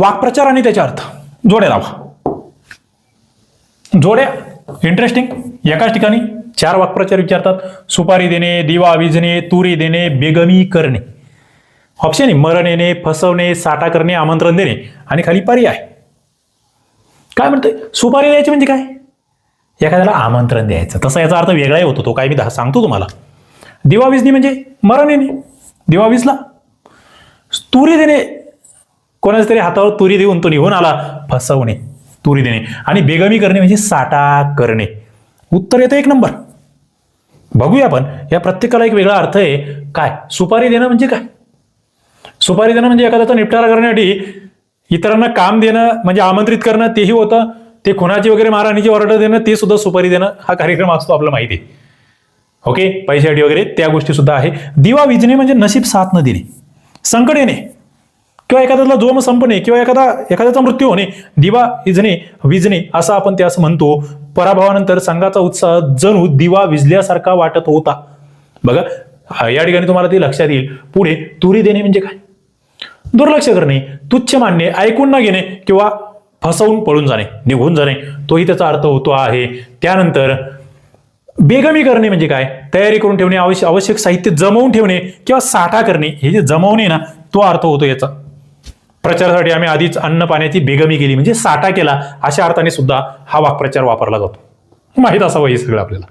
वाक्प्रचार आणि त्याचे अर्थ. जोड्या लावा. जोड्या इंटरेस्टिंग एकाच ठिकाणी चार वाक्प्रचार विचारतात. सुपारी देणे दिवा विजणे तुरी देणे बेगमी करणे. ऑप्शन आहे मरण येणे फसवणे साठा करणे आमंत्रण देणे. आणि खाली पर्याय काय म्हणते सुपारी द्यायची म्हणजे काय? एखाद्याला आमंत्रण द्यायचं. तसा याचा अर्थ वेगळाही होतो. तो काय मी सांगतो तुम्हाला. दिवा विजणी म्हणजे मरण येणे दिवा विजला तुरी देणे कोणाच्या तरी हातावर तुरी देऊन तो निघून आला फसवणे तुरी देणे आणि बेगमी करणे म्हणजे साठा करणे. उत्तर येतं एक नंबर. बघूया आपण या प्रत्येकाला एक वेगळा अर्थ आहे काय? सुपारी देणं म्हणजे काय? सुपारी देणं म्हणजे एखाद्याचा निपटारा करण्यासाठी इतरांना काम देणं म्हणजे आमंत्रित करणं तेही होतं. ते खुनाची वगैरे महाराणीची ऑर्डर देणं ते सुद्धा सुपारी देणं हा कार्यक्रम असतो आपल्याला माहिती आहे. ओके? पैशासाठी वगैरे त्या गोष्टी सुद्धा आहे. दिवा विजणे म्हणजे नशीब साथ न देणे. संकट येणे. किंवा एखाद्याला जोम संपणे किंवा एखादा एखाद्याचा मृत्यू होणे दिवा विजणे विजणे असं आपण त्यास म्हणतो. पराभवानंतर संघाचा उत्साह जणू दिवा विजल्यासारखा वाटत होता. बघा या ठिकाणी तुम्हाला ते लक्षात येईल. पुढे तुरी देणे म्हणजे काय? दुर्लक्ष करणे तुच्छ मानणे ऐकून न घेणे किंवा फसवून पळून जाणे निघून जाणे तोही त्याचा अर्थ होतो आहे. त्यानंतर बेगमी करणे म्हणजे काय? तयारी करून ठेवणे आवश्यक आवश्यक साहित्य जमवून ठेवणे किंवा साठा करणे. हे जे जमवणे ना तो अर्थ होतो याचा. प्रचारासाठी आम्ही आधीच अन्न पाण्याची बेगमी केली म्हणजे साठा केला अशा अर्थाने सुद्धा हा वाक्प्रचार वापरला जातो. माहीत असावं हे सगळं आपल्याला.